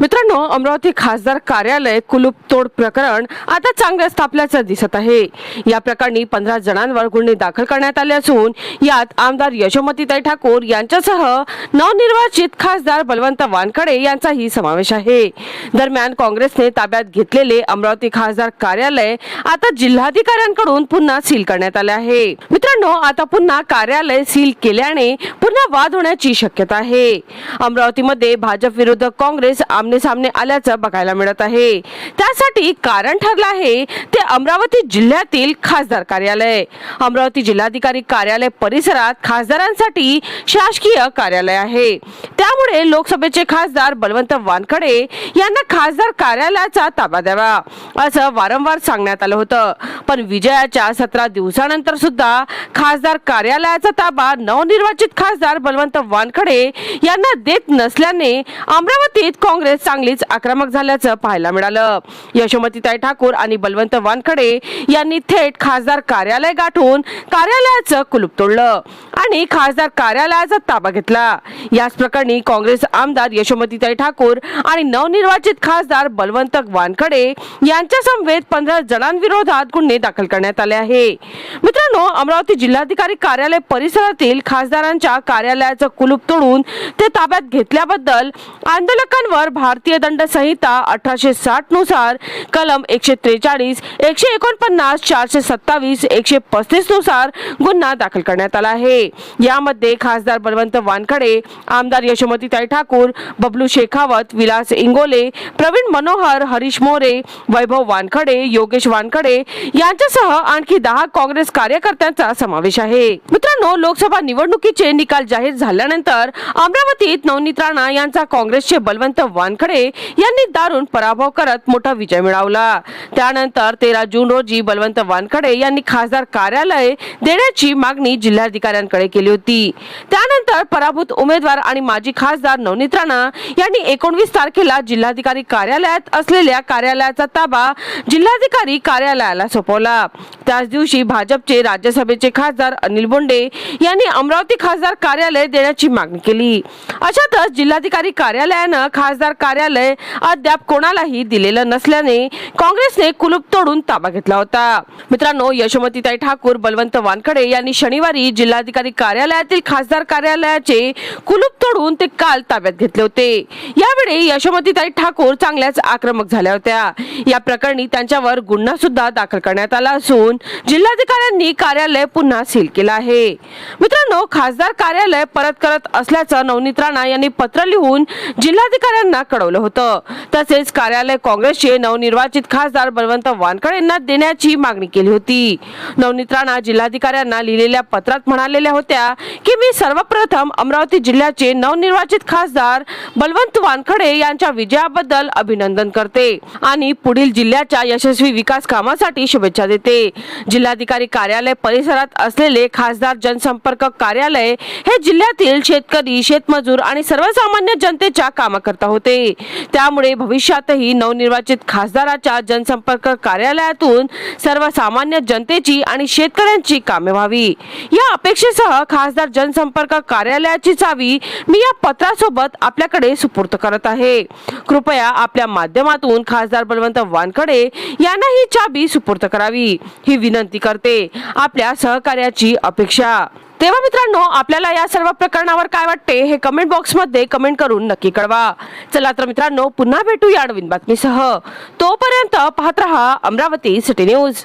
मित्रांनो अमरावती खासदार कार्यालय कुलूप तोड प्रकरण आता चांगल्याच तापल्याचं दिसत आहे. या प्रकरणी पंधरा जणांवर गुन्हे दाखल करण्यात आले असून यात आमदार यशोमतीताई ठाकूर यांच्यासह नवनिर्वाचित खासदार बलवंत वानखडे यांचाही समावेश आहे. दरम्यान काँग्रेसने ताब्यात घेतलेले अमरावती खासदार कार्यालय आता जिल्हाधिकाऱ्यांकडून पुन्हा सील करण्यात आले आहे. मित्रांनो आता पुन्हा कार्यालय सील केल्याने पुन्हा वाद होण्याची शक्यता आहे. अमरावतीमध्ये भाजप विरुद्ध काँग्रेस आमने सामने आल्याचं बघायला मिळत आहे. त्यासाठी कारण ठरलं आहे ते अमरावती जिल्ह्यातील खासदार कार्यालय. अमरावती जिल्हाधिकारी कार्यालय परिसरात खासदारांसाठी शासकीय कार्यालय आहे. त्यामुळे लोकसभेचे खासदार बलवंत वानखडे यांना खासदार कार्यालयाचा ताबा द्यावा असं वारंवार सांगण्यात आलं होतं. पण विजयाच्या सतरा दिवसानंतर सुद्धा खासदार कार्यालयाचा ताबा नवनिर्वाचित खासदार बलवंत वानखडे यांना देत नसल्याने अमरावतीत काँग्रेस चांगलीच आक्रमक झाल्याचं पाहायला मिळालं. यशोमतीताई ठाकूर आणि बलवंत वानखडे यांनी थेट खासदार कार्यालय गाठून कार्यालयाचं कुलूप तोडलं आणि खासदार कार्यालयाचा ताबा घेतला. याच प्रकरणी काँग्रेस आमदार यशोमतीताई ठाकूर आणि नवनिर्वाचित खासदार बलवंत वानखडे यांच्या समवेत पंधरा जणांविरोधात गुन्हे दाखल करण्यात आले आहे. मित्रांनो अमरावती जिल्हाधिकारी कार्यालय परिसरातील खासदारांच्या कार्यालयाचं कुलूप तोडून ते ताब्यात घेतल्याबद्दल आंदोलकांवर भारतीय दंड संहिता अठराशे साठनुसार कलम एकशे त्रेचाळीस एकशे एकोणपन्नास चारशे सत्तावीस एकशे पस्तीसनुसार गुन्हा दाखल करण्यात आला आहे. यामध्ये खासदार बलवंत वानखडे आमदार यशोमतीताई ठाकूर बबलू शेखावत विलास इंगोले प्रवीण मनोहर हरीश मोरे वैभव वानखडे योगेश वानखडे यांच्यासह आणखी दहा काँग्रेस कार्यकर्त्यांचा समावेश आहे. मित्रांनो लोकसभा निवडणुकीचे निकाल जाहीर झाल्यानंतर अमरावतीत नवनीत राणा यांचा काँग्रेसचे बलवंत वान वानखडे यांनी दारुण पराभव करत मोठा विजय मिळवला. त्यानंतर तेरा जून रोजी बलवंत वानखडे यांनी खासदार कार्यालय देण्याची मागणी जिल्हाधिकाऱ्यांकडे केली होती. त्यानंतर पराभूत उमेदवार आणि माजी खासदार नवनीत राणा यांनी एकोणवीस तारखेला जिल्हाधिकारी कार्यालयात असलेल्या कार्यालयाचा ताबा जिल्हाधिकारी कार्यालयाला सोपवला. त्याच दिवशी भाजपचे राज्यसभेचे खासदार अनिल बोंडे यांनी अमरावती खासदार कार्यालय देण्याची मागणी केली. अशातच जिल्हाधिकारी कार्यालयानं खासदार कार्यालय अद्याप कोणालाही दिलेलं नसल्याने काँग्रेसने कुलूप तोडून ताबा घेतला होता. मित्रांनो यशोमतीताई ठाकूर बलवंत वानखडे यांनी शनिवारी जिल्हाधिकारी कार्यालयातील खासदार कार्यालयाचे कुलूप सोडून ते काल ताब्यात घेतले होते. यावेळी यशोमतीताई ठाकूर चांगल्याच आक्रमक झाल्या होत्या. या प्रकरणी त्यांच्यावर गुन्हा सुद्धा दाखल करण्यात आला असून जिल्हाधिकाऱ्यांनी कार्यालय पुन्हा सील केलं आहे. मित्रांनो खासदार कार्यालय परत करत असल्याचं नवनीत राणा यांनी पत्र लिहून जिल्हाधिकाऱ्यांना कळवलं होतं. तसेच कार्यालय काँग्रेसचे नवनिर्वाचित खासदार बलवंत वानखडे यांना देण्याची मागणी केली होती. नवनीत राणा जिल्हाधिकाऱ्यांना लिहिलेल्या पत्रात म्हणालेल्या होत्या की मी सर्वप्रथम अमरावती जिल्ह्याचे नवनिर्वाचित खासदार बलवंत वानखडे यांच्या विजयाबद्दल अभिनंदन करते आणि पुढील जिल्ह्याच्या यशस्वी विकास कामासाठी शुभेच्छा देते. जिल्हाधिकारी कार्यालय परिसरात असलेले खासदार जनसंपर्क कार्यालय हे जिल्ह्यातील शेतकरी शेतमजूर आणि सर्वसामान्य जनतेच्या कामाकरता होते. त्यामुळे भविष्यातही नवनिर्वाचित खासदाराच्या जनसंपर्क कार्यालयातून सर्वसामान्य जनतेची आणि शेतकऱ्यांची कामे व्हावी. या अपेक्षेसह खासदार जनसंपर्क कार्यालयाची चावी मी या पत्रासोबत आपल्याकडे सुपूर्त करत आहे. कृपया आपल्या माध्यमातून खासदार बलवंत वानकडे यांना ही चाबी सुपूर्त करावी. ही विनंती करते. आपल्या सहकार्याची अपेक्षा. तेव्हा मित्रांनो आपल्याला या सर्व प्रकरणावर काय वाटते हे कमेंट बॉक्समध्ये कमेंट करून नक्की कळवा. चला तर मित्रांनो पुन्हा भेटू या नवीन बातमीसह. तोपर्यंत पाहत रहा अमरावती सिटी न्यूज